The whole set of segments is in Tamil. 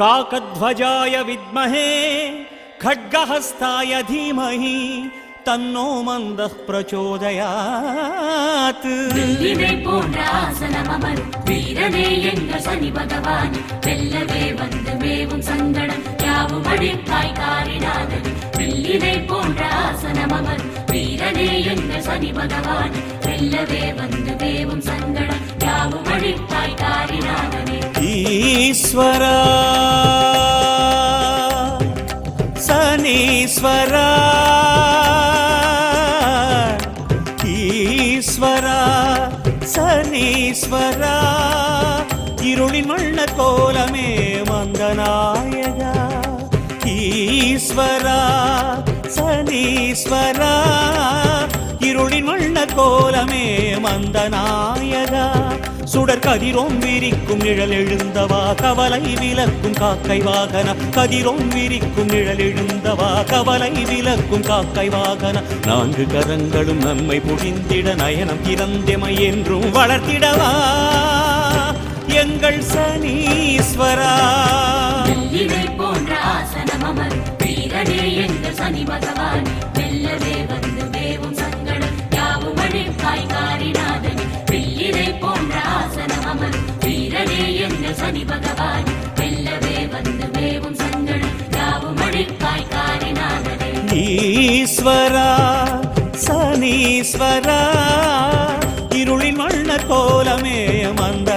काकध्वजाय विद्महे खड्गहस्ताय धीमहि तन्नो मन्दः प्रचोदयात् வெள்ளினை போன்ற ஆசனம் அமரும் வீரனே எங்கள் சனி பகவான் வெல்லவே வந்து மேவும் சங்கடம் யாவும் அழிப்பாய் காரிடாதது வெள்ளினை போன்ற வாசனமவன் வீரனே என்ன சனி பகவான்? வெல்லவே வந்து தேவும் சங்கடம். யாவும் அழிப்பாய் காரிநாதனே. ஈஸ்வரா சனீஸ்வரா சனீஸ்வரா இருளின் வண்ண கோலமே. ஈஸ்வரா இருளின் வண்ண கோலமே மந்தநாயகா. சுடர் கதிரோம் விரிக்கும் நிழல் எழுந்தவா கவலை விலக்கும் காக்கை வாகன. கதிரோம் விரிக்கும் நிழல் எழுந்தவா கவலை விலக்கும் காக்கை வாகன. நான்கு கரங்களும் நம்மை புரிந்திட நயனம் திறந்தமை என்றும் வளர்த்திடவா. எங்கள் சனீஸ்வரா. போன்ற ஆசனம் அமரும் வீரனே எங்கள் சனி பகவான். சனி பகவான் வெல்லவே வந்து மேவும் சங்கள் யாவும் அழிப்பாய் காரிநாதனே ஈஸ்வரா சனீஸ்வரா இருளின் வண்ண கோலமே மந்த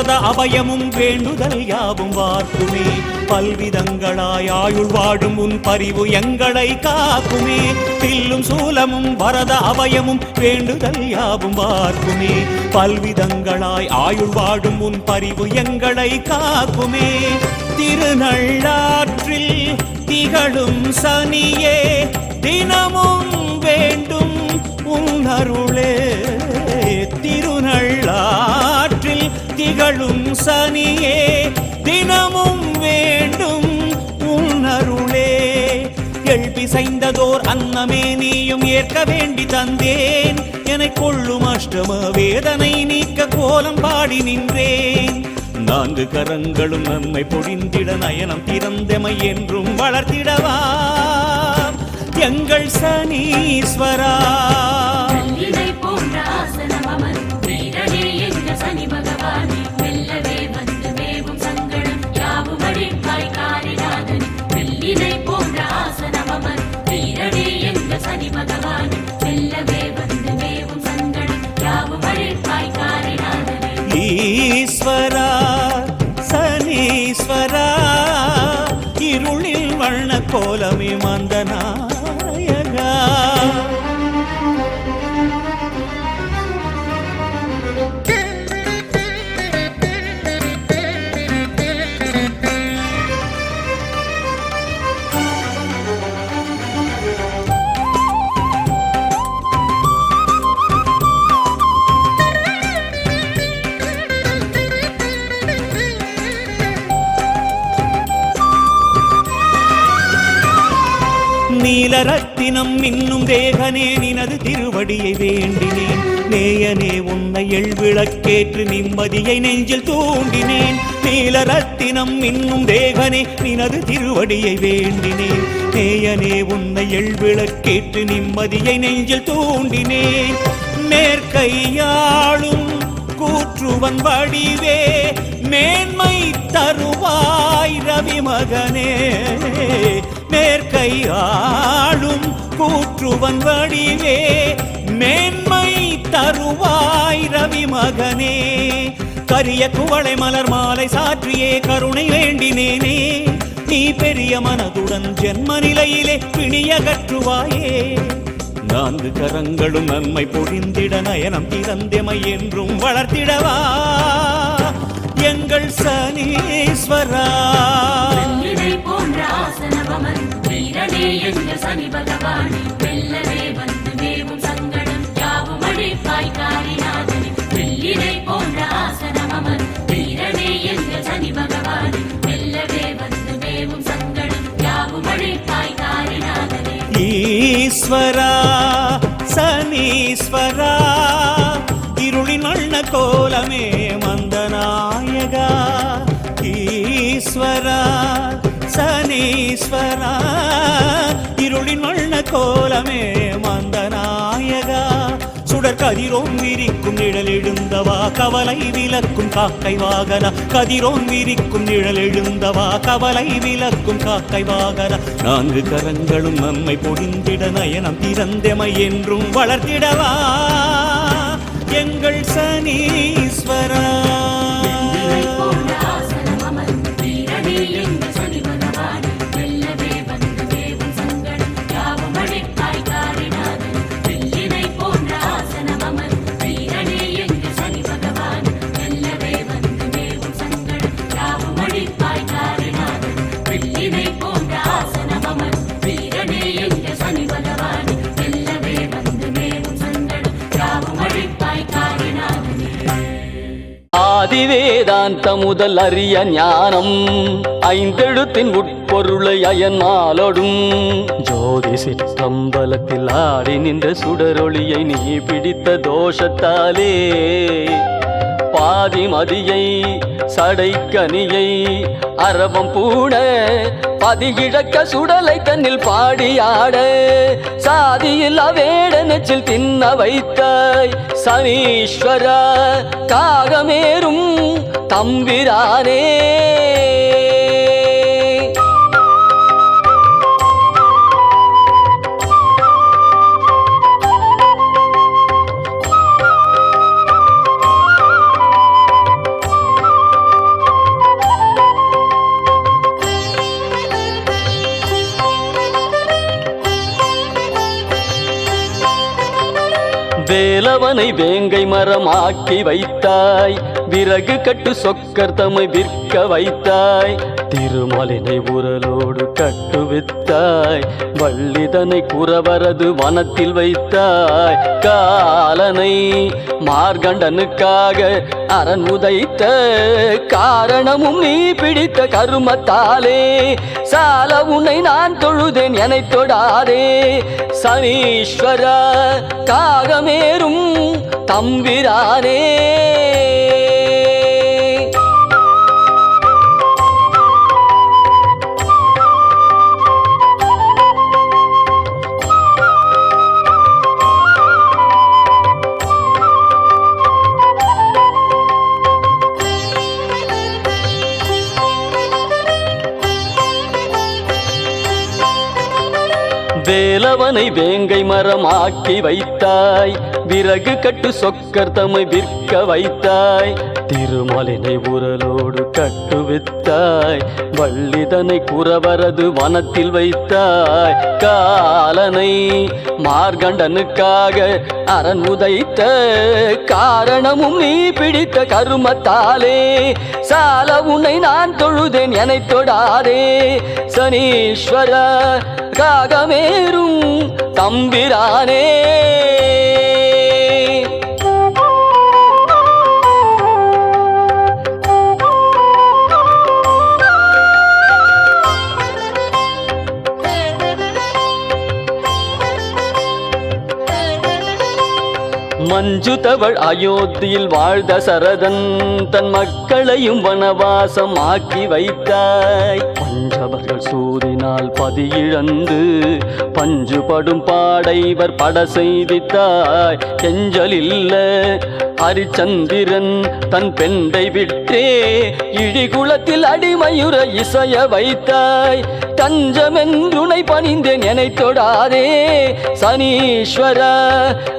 சூலமும் வரத அபயமும் வேண்டுதல் யாவும் வாக்குமே பல்விதங்களாய் ஆயுள் வாடும் உன் பரிவு எங்களை காக்குமே. தில்லும் சூலமும் வரத அபயமும் வேண்டுதல் யாவும் வாக்குமே பல்விதங்களாய் ஆயுள் வாடும் உன் பரிவு எங்களை காக்குமே. திருநள்ளாற்றில் திகழும் சனியே தினமும் வேண்டும் உன்னருளே திருநள்ளாற்றில் திகழும் சனியே தினமும் வேண்டும் உன்னருளே. எழுப்பி செய்ததோர் அன்னமே நீயும் ஏற்க வேண்டி தந்தேன். என கொள்ளும் அஷ்டம வேதனை நீக்க கோலம் பாடி நின்றேன். நான்கு கரங்களும் நம்மை பொழிந்திட நயனம் திறந்தமை என்றும் வளர்த்திடவா. எங்கள் சனீஸ்வரா. நீல ரத்தினம் இன்னும் தேகனே நினது திருவடியை வேண்டினேன். நேயனே உன்னை எழ்விளக்கேற்று நிம்மதியை நெஞ்சில் தூண்டினேன். நீல ரத்தினம் இன்னும் தேகனே நினது திருவடியை வேண்டினேன். நேயனே உன்னை எழ்விளக்கேற்று நிம்மதியை நெஞ்சில் தூண்டினேன். மேற்கையாளும் கூற்றுவன் வடிவே மேன்மை தருவாய் ரவி மகனே மேற்கை ஆளும் கூற்றுவன் வடிவே மேன்மை தருவாய் ரவி மகனே. கரிய குவளை மலர் மாலை சாற்றியே கருணை வேண்டினேனே. நீ பெரிய மனதுடன் ஜென்ம நிலையிலே பிணியகற்றுவாயே. நான்கு கரங்களும் நன்மை பொழிந்திட நயனம் திறந்தமை என்றும் வளர்த்திடவா. எங்கள் சனீஸ்வரா. சனி பகவானே. வெல்லவே வந்து மேவும் சங்கடம் யாவும் அழைப்பாய் காரிநாதனே வெள்ளினை போன்ற ஆசனம் அமர் வீரனே எங்கள் சனி பகவானே. வெல்லவே வந்து மேவும் சங்கடம் யாவும் அழைப்பாய் காரிநாதனே ஈஸ்வரா சனீஸ்வரா இருளின் அண்ண கோலமே மந்தநாயகா. ஈஸ்வரா சனீஸ்வரா. கோலமே மந்தநாயகா. சுடர் கதிரோன் விரிக்கும் நிழல் எழுந்தவா. கவலை விலக்கும் காக்கை வாகன. கதிரோன் விரிக்கும் நிழல் எழுந்தவா. கவலை விலக்கும் காக்கை வாகன. நான்கு கரங்களும் நம்மை பொடிந்திட நயனம் திறந்தமை என்றும் வளர்த்திடவா எங்கள் சனீஸ்வரா. ஆதிவேதாந்த முதல் அறிய ஞானம் ஐந்தெழுத்தின் உட்பொருளை அயனாலோடும் ஜோதி சிற்றம்பலத்தில் ஆடி நின்ற சுடரொளியை நீ பிடித்த தோஷத்தாலே பாதிமதியை சடைக்கனியை அரபம் பூண பதிகிழக்க சுடலை தன்னில் பாடியாட சாதியில் அவேட நெச்சில் தின்ன வைத்தாய் சனீஸ்வர காகமேறும் தம்பிரானே. வேலவனை வேங்கை மரமாக்கி வைத்தாய். விறகு கட்டு சொக்கர் தம்மை விற்க வைத்தாய். திருமலினை உரலோடு கட்டுவித்தாய் வள்ளிதனை குறவரது வனத்தில் வைத்தாய். காலனை மார்கண்டனுக்காக அரண் உதைத்த காரணமும் நீ பிடித்த கருமத்தாலே. சால உன்னை நான் தொழுதேன் என தொடாதே. சனீஸ்வர காகமேறும் தம்பிரானே. வேலவனை வேங்கை மரமாக்கி வைத்தாய். விறகு கட்டு சொக்கர் தம்மை விற்க வைத்தாய். திருமலினை உரலோடு கட்டுவித்தாய் வள்ளிதனை குறவரது வனத்தில் வைத்தாய். காலனை மார்கண்டனுக்காக அரண் உதைத்த காரணமும் நீ பிடித்த கருமத்தாலே. சால உன்னை நான் தொழுதேன் எனத் தொடாதே. சனீஸ்வர காகமேறும் தம்பிரானே. மஞ்சுதவள் அயோத்தியில் வாழ்ந்த சரதன் தன் மக்களையும் வனவாசம் ஆக்கி வைத்தாய். பஞ்சவர்கள் சூதினால் பதியிழந்து பஞ்சுபடும் பாடைவர் பட செய்தித்தாய். கெஞ்சல் இல்லை அரிச்சந்திரன் தன் பெண்டை விற்றே இழிகுலத்தில் அடிமையுற இசைய வைத்தாய். தஞ்சமென்றுனை பணிந்தேன் எனை தொடாதே. சனீஸ்வர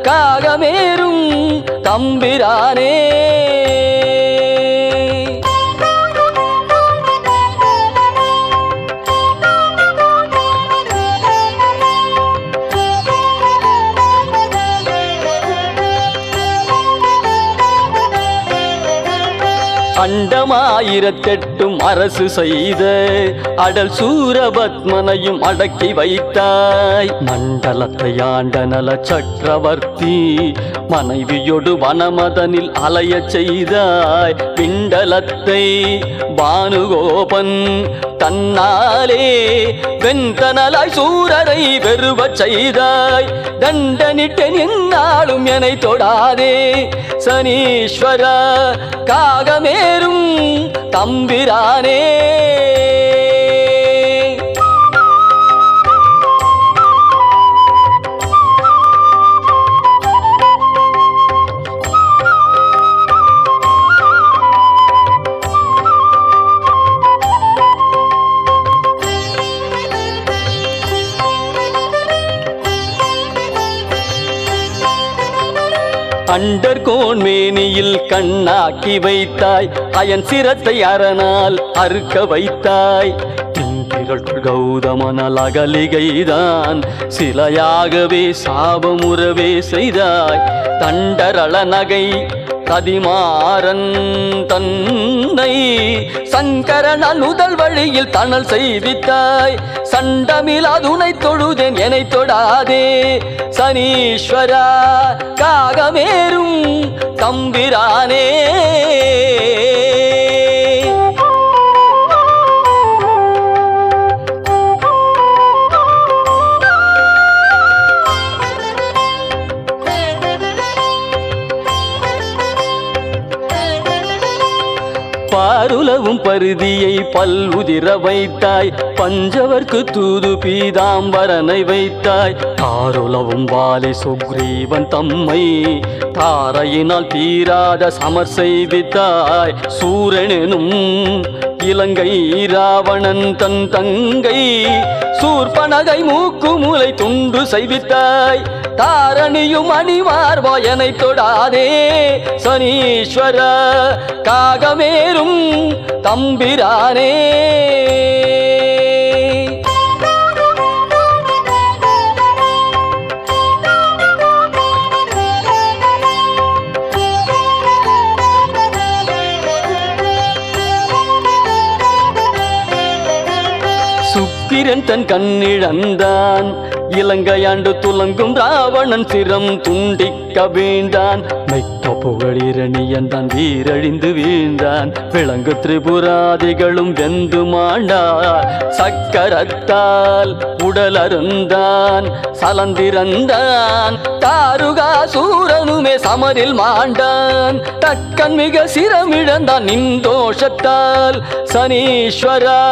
காகமேறும் தம்பிரானே. அண்டமாயிரத்தெட்டும் அரசு செய்த அடல் சூரபத்மனையும் அடக்கி வைத்தாய். மண்டலத்தை ஆண்ட நல சக்கரவர்த்தி மனைவியொடு வனமதனில் அலைய செய்தாய். பிண்டலத்தை பானுகோபன் தன்னாலே வெண்தனலாய் சூரரை வெறுவச் செய்தாய். தண்டனிட்டேன் என்னாலும் என்னை தொடாதே. சனீஸ்வர காகமேரும் தம்பிரானே. அண்டர் கோன்மேனியில் கண்ணாக்கி வைத்தாய். அயன் சிரத்தை அரணால் அறுக்க வைத்தாய். திங்கள் கௌதமனால் அகலிகைதான். சிலையாகவே சாபமுறவே செய்தாய். தண்டரள நகை கதிமாறன் தன்னை சங்கரன் அனுதல் வழியில் தணல் செய்வித்தாய். சண்டமில் அதுனை தொழுதேன் என்னை தொடாதே. சனீஸ்வரா காகமேறும் தம்பிரானே. பருதியை பல்வுதிர வைத்தாய் பஞ்சவர்க்கு தூது பீதாம்பரனை வைத்தாய். தாருலவும் வாலி சுக்ரீவன் தம்மை தாரையினால் தீராத சமர் செய்வித்தாய். சூரனும் இலங்கை ராவணன் தன் தங்கை சூர்பனகை மூக்கு மூலை துண்டு செய்வித்தாய். தாரணியும் அணிவார்வாயனை தொடாதே. சனீஸ்வர காகமேரும் தம்பிரானே. சுக்கிரன் தன் கண்ணிழந்தான். இலங்கையாண்டு துலங்கும் ராவணன் சிரம் துண்டிக்க வேண்டான். புகழிரணியன் தான் வீரழிந்து வீழ்ந்தான். விளங்கு திரிபுராதிகளும் வெந்து மாண்டார். சக்கரத்தால் உடல் அருந்தான். சலந்திரந்தான் தாருகா சூரனுமே சமரில் மாண்டான். தக்கன் மிக சிரமிழந்தான் நிந்தோஷத்தால். சனீஸ்வரா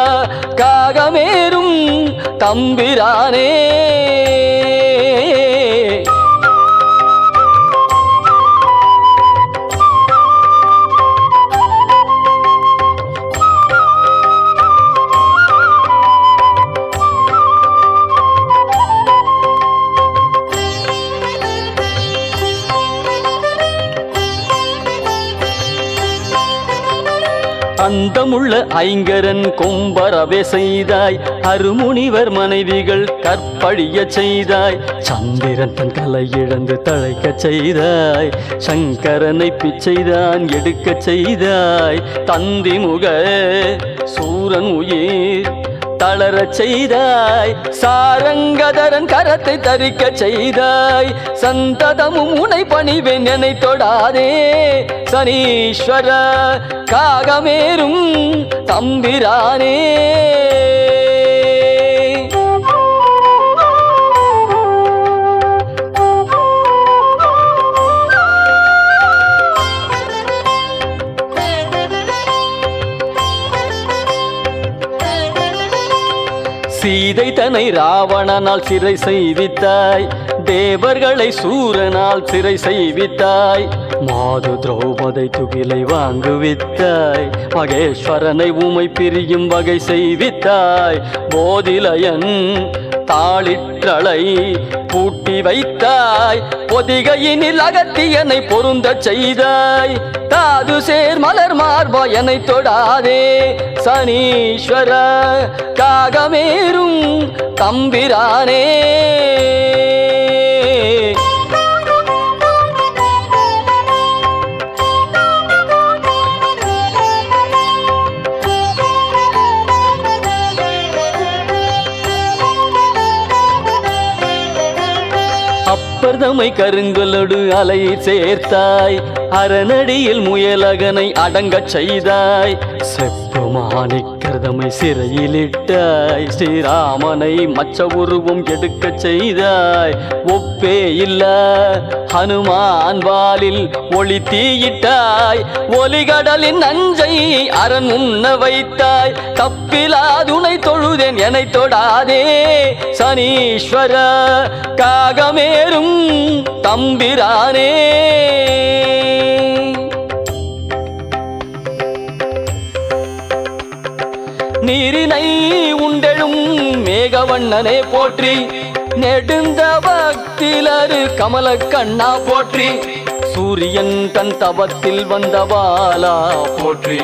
காகமேரும் தம்பிரானே. அந்தமுள்ள ஐங்கரன் கொம்பரவே செய்தாய். அருமுனிவர் மனைவிகள் கற்பழிய செய்தாய். சந்திரன் தன் கலை இழந்து தழைக்க செய்தாய். சங்கரனை பிச்சைதான் எடுக்க செய்தாய். தந்தி முக சூரன் உயிர் தளரச் செய்தாய். சாரங்கதரன் கரத்தை தரிக்க செய்தாய். சந்ததமும் உனை பணிவேன் என்னை தொடாதே. சனீஸ்வர காகமேரும் தம்பிரானே. சீதை ராவணனால் சிறை செய்வித்தாய் தேவர்களை சூரனால் சிறை செய்வித்தாய் மாது திரௌபதை துகிலை வாங்குவித்தாய் மகேஸ்வரனை உமை பிரியும் வகை செய்வித்தாய் போதிலயன் தாளிற்றலை பூட்டி வைத்தாய். பொதிகையினில் அகத்தியனை பொருந்த செய்தாய். தாது சேர் மலர் மார்பா என்னை தொடாதே. சனீஸ்வர காகமேரும் தம்பிரானே. அப்பர்தமை கருங்கலொடு அலையை சேர்த்தாய். அரணடியில் முயலகனை அடங்கச் செய்தாய். செப்பு மாணிக்கர்தமை சிறையிலிட்டாய். ஸ்ரீராமனை மச்ச உருவம் எடுக்கச் செய்தாய். ஒப்பே இல்ல ஹனுமான் வாலில் ஒளி தீயிட்டாய். ஒலிகடலின் நஞ்சை அரண் உண்ண வைத்தாய். தப்பிலாதுனை தொழுதேன் என தொடாதே. சனீஸ்வர காகமேறும் தம்பிரானே. வண்ணனே போற்றி. நெடுந்த பக்திலரு கமல கண்ணா போற்றி. சூரியன் தன் தவத்தில் வந்தவாலா போற்றி.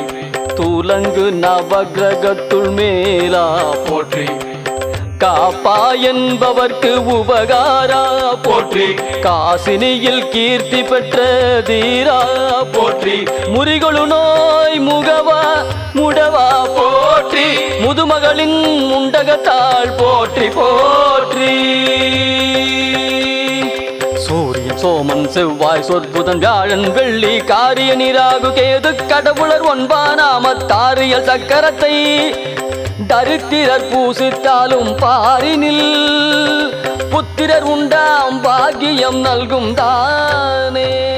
தூலங்கு நவகிரகத்துள் மேலா போற்றி. காப்பா என்பவர்க்கு உபகாரா போற்றி. காசினியில் கீர்த்தி பெற்ற தீரா போற்றி. முறிகொழு நோய் முகவா முடவா முதுமகளின் முண்டகத்தாள் போற்றி போற்றி. சூரியன். சோமன் செவ்வாய் சொற்புதன் வியாழன் வெள்ளி காரிய நீராகு கேது கடவுளர் ஒன்பானாமத்தாரியல் சக்கரத்தை தரித்திரர் பூசித்தாலும் பாரினில் புத்திரர் உண்டாம் பாக்கியம் நல்கும் தானே.